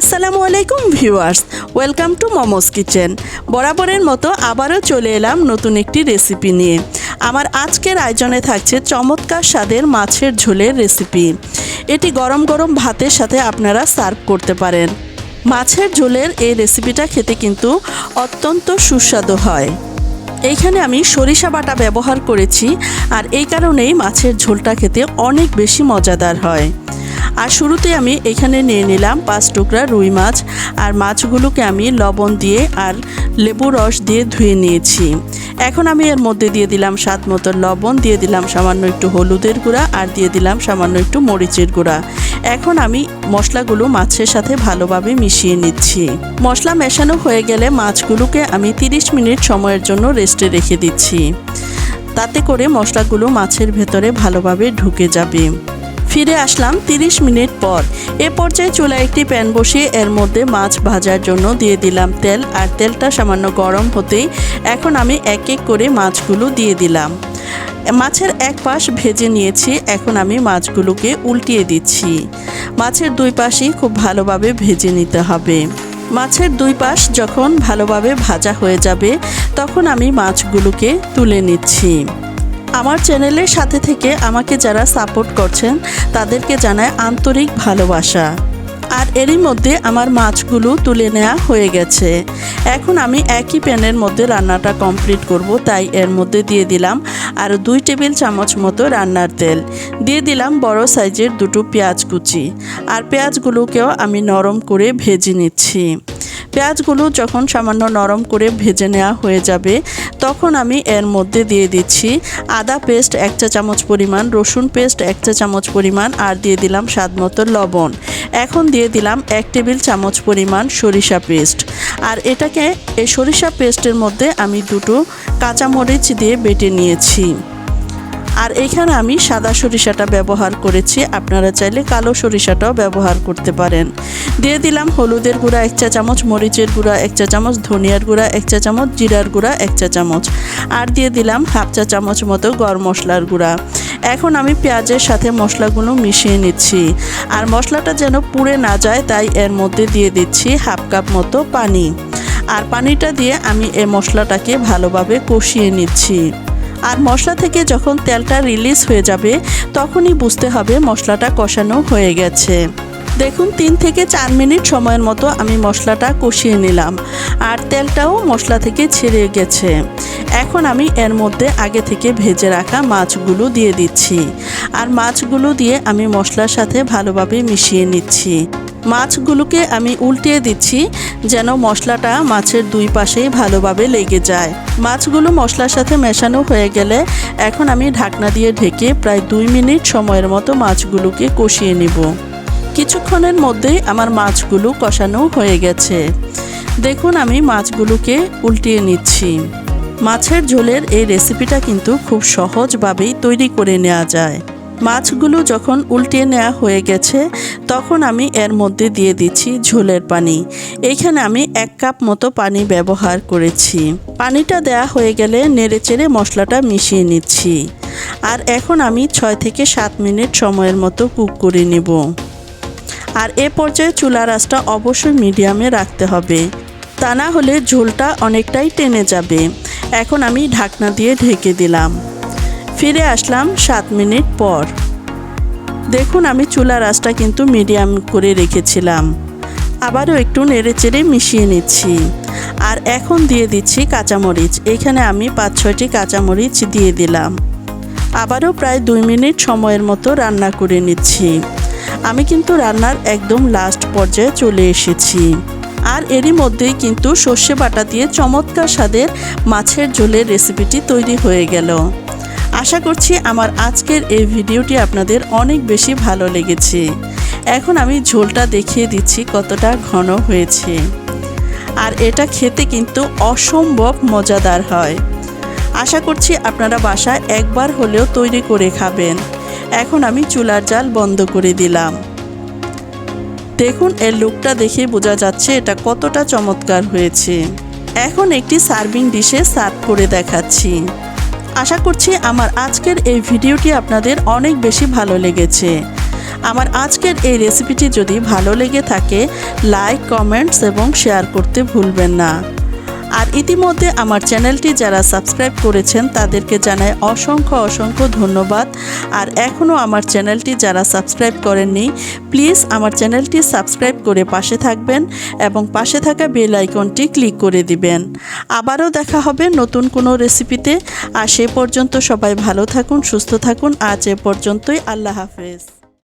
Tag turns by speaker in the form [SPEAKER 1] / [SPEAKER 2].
[SPEAKER 1] আসসালামু আলাইকুম viewers, welcome to momos kitchen. বরাবরের মতো আবারও চলে এলাম নতুন একটি রেসিপি নিয়ে। আমার আজকের আয়োজনে থাকছে চমৎকার স্বাদের মাছের ঝোলের রেসিপি। এটি গরম গরম ভাতের সাথে আপনারা সার্ভ করতে পারেন। মাছের ঝোলের এই রেসিপিটা খেতে কিন্তু অত্যন্ত সুস্বাদু হয়। এইখানে আমি সরিষা বাটা ব্যবহার করেছি, আর এই কারণেই মাছের ঝোলটা খেতে অনেক বেশি মজাদার হয়। আর শুরুতে আমি এখানে নিয়ে নিলাম পাঁচ টুকরা রুই মাছ আর মাছগুলোকে আমি লবণ দিয়ে আর লেবু রস দিয়ে ধুয়ে নিয়েছি। এখন আমি এর মধ্যে দিয়ে দিলাম স্বাদ মতো লবণ, দিয়ে দিলাম সামান্য একটু হলুদের গুঁড়া আর দিয়ে দিলাম সামান্য একটু মরিচের গুঁড়া। এখন আমি মশলাগুলো মাছের সাথে ভালোভাবে মিশিয়ে নিচ্ছি। মশলা মেশানো হয়ে গেলে মাছগুলোকে আমি 30 মিনিট সময়ের জন্য রেস্টে রেখে দিচ্ছি। তাতে করে মশলাগুলো মাছের ভেতরে ভালোভাবে ঢুকে যাবে। ফিরে আসলাম 30 মিনিট পর। এ পর্যায়ে চুলায় একটি প্যান বসিয়ে এর মধ্যে মাছ ভাজার জন্য দিয়ে দিলাম তেল, আর তেলটা সামান্য গরম হতেই এখন আমি এক এক করে মাছগুলো দিয়ে দিলাম। মাছের এক পাশ ভেজে নিয়েছি, এখন আমি মাছগুলোকে উল্টিয়ে দিচ্ছি। মাছের দুই পাশই খুব ভালোভাবে ভেজে নিতে হবে। মাছের দুই পাশ যখন ভালোভাবে ভাজা হয়ে যাবে, তখন আমি মাছগুলোকে তুলে নিচ্ছি। আমার চ্যানেলের সাথে থেকে আমাকে যারা সাপোর্ট করছেন, তাদেরকে জানায় আন্তরিক ভালোবাসা। আর এরই মধ্যে আমার মাছগুলো তুলে নেওয়া হয়ে গেছে। এখন আমি একই প্যানের মধ্যে রান্নাটা কমপ্লিট করব, তাই এর মধ্যে দিয়ে দিলাম আর দুই টেবিল চামচ মতো রান্নার তেল। দিয়ে দিলাম বড় সাইজের দুটো পেঁয়াজ কুচি। আর পেঁয়াজগুলোকেও আমি নরম করে ভেজে নিচ্ছি। পেঁয়াজগুলো যখন সামান্য নরম করে ভেজে নেওয়া হয়ে যাবে, তখন আমি এর মধ্যে দিয়ে দিচ্ছি আদা পেস্ট এক চা চামচ পরিমাণ, রসুন পেস্ট এক চা চামচ পরিমাণ আর দিয়ে দিলাম স্বাদ মতো লবণ। এখন দিয়ে দিলাম এক টেবিল চামচ পরিমাণ সরিষা পেস্ট। আর এটাকে এই সরিষা পেস্টের মধ্যে আমি দুটো কাঁচামরিচ দিয়ে বেটে নিয়েছি। আর এখানে আমি সাদা সরিষাটা ব্যবহার করেছি। আপনারা চাইলে কালো সরিষাটাও ব্যবহার করতে পারেন। দিয়ে দিলাম হলুদের গুঁড়া এক চা চামচ, মরিচের গুঁড়া এক চা চামচ, ধনিয়ার গুঁড়া এক চা চামচ, জিরার গুঁড়া এক চা চামচ। আর দিয়ে দিলাম হাফ চা চামচ মতো গরম মশলার গুঁড়া। এখন আমি পেঁয়াজের সাথে মশলাগুলো মিশিয়ে নিচ্ছি। আর মশলাটা যেন পুড়ে না যায়, তাই এর মধ্যে দিয়ে দিচ্ছি হাফ কাপ মতো পানি। আর পানিটা দিয়ে আমি এই মশলাটাকে ভালোভাবে কষিয়ে নিচ্ছি। আর মশলা থেকে যখন তেলটা রিলিজ হয়ে যাবে, তখনই বুঝতে হবে মশলাটা কষানো হয়ে গেছে। দেখুন, তিন থেকে চার মিনিট সময়ের মতো আমি মশলাটা কষিয়ে নিলাম আর তেলটাও মশলা থেকে ছেড়ে গেছে। এখন আমি এর মধ্যে আগে থেকে ভেজে রাখা মাছগুলো দিয়ে দিচ্ছি। আর মাছগুলো দিয়ে আমি মশলার সাথে ভালোভাবে মিশিয়ে নিচ্ছি। মাছগুলোকে আমি উল্টিয়ে দিচ্ছি যেন মশলাটা মাছের দুই পাশেই ভালোভাবে লেগে যায়। মাছগুলো মশলার সাথে মেশানো হয়ে গেলে এখন আমি ঢাকনা দিয়ে ঢেকে প্রায় দুই মিনিট সময়ের মতো মাছগুলোকে কষিয়ে নিব। কিছুক্ষণের মধ্যেই আমার মাছগুলো কষানো হয়ে গেছে। দেখুন আমি মাছগুলোকে উল্টিয়ে নিচ্ছি। মাছের ঝোলের এই রেসিপিটা কিন্তু খুব সহজভাবেই তৈরি করে নেওয়া যায়। মাছগুলো যখন উল্টিয়ে নেওয়া হয়ে গেছে, তখন আমি এর মধ্যে দিয়ে দিচ্ছি ঝোলের পানি। এইখানে আমি এক কাপ মতো পানি ব্যবহার করেছি। পানিটা দেয়া হয়ে গেলে নেড়েচেড়ে মশলাটা মিশিয়ে নিচ্ছি। আর এখন আমি ছয় থেকে সাত মিনিট সময়ের মতো কুক করে নেব। আর এ পর্যায়ে চুলার আঁচটা অবশ্যই মিডিয়ামে রাখতে হবে। তা না হলে ঝোলটা অনেকটাই টেনে যাবে। এখন আমি ঢাকনা দিয়ে ঢেকে দিলাম। ফিরে আসলাম সাত মিনিট পর। দেখুন আমি চুলার আঁচটা কিন্তু মিডিয়াম করে রেখেছিলাম। আবারও একটু নেড়ে চেড়ে মিশিয়ে নিচ্ছি। আর এখন দিয়ে দিচ্ছি কাঁচামরিচ। এখানে আমি পাঁচ ছয়টি কাঁচামরিচ দিয়ে দিলাম। আবারও প্রায় দুই মিনিট সময়ের মতো রান্না করে নিচ্ছি। আমি কিন্তু রান্নার একদম লাস্ট পর্যায়ে চলে এসেছি। আর এরই মধ্যেই কিন্তু সর্ষে বাটা দিয়ে চমৎকার স্বাদের মাছের ঝোলের রেসিপিটি তৈরি হয়ে গেল। আশা করছি আমার আজকের এই ভিডিওটি আপনাদের অনেক বেশি ভালো লেগেছে। এখন আমি ঝোলটা দেখিয়ে দিচ্ছি কতটা ঘন হয়েছে। আর এটা খেতে কিন্তু অসম্ভব মজাদার হয়। আশা করছি আপনারা বাসায় একবার হলেও তৈরি করে খাবেন। এখন আমি চুলার জাল বন্ধ করে দিলাম। দেখুন, এর লুকটা দেখে বোঝা যাচ্ছে এটা কতটা চমৎকার হয়েছে। এখন একটি সার্ভিং ডিশে সার্ভ করে দেখাচ্ছি। আশা করছি আমার আজকের এই ভিডিওটি আপনাদের অনেক বেশি ভালো লেগেছে। আমার আজকের এই রেসিপিটি যদি ভালো লেগে থাকে, লাইক, কমেন্টস এবং শেয়ার করতে ভুলবেন না। আর ইতিমধ্যে আমার চ্যানেলটি যারা সাবস্ক্রাইব করেছেন তাদেরকে জানাই অসংখ্য অসংখ্য ধন্যবাদ। আর এখনও আমার চ্যানেলটি যারা সাবস্ক্রাইব করেননি, প্লিজ আমার চ্যানেলটি সাবস্ক্রাইব করে পাশে থাকবেন এবং পাশে থাকা বেল আইকনটি ক্লিক করে দিবেন। আবারও দেখা হবে নতুন কোনো রেসিপিতে। আর সে পর্যন্ত সবাই ভালো থাকুন, সুস্থ থাকুন। আজ এ পর্যন্তই। আল্লাহ হাফেজ।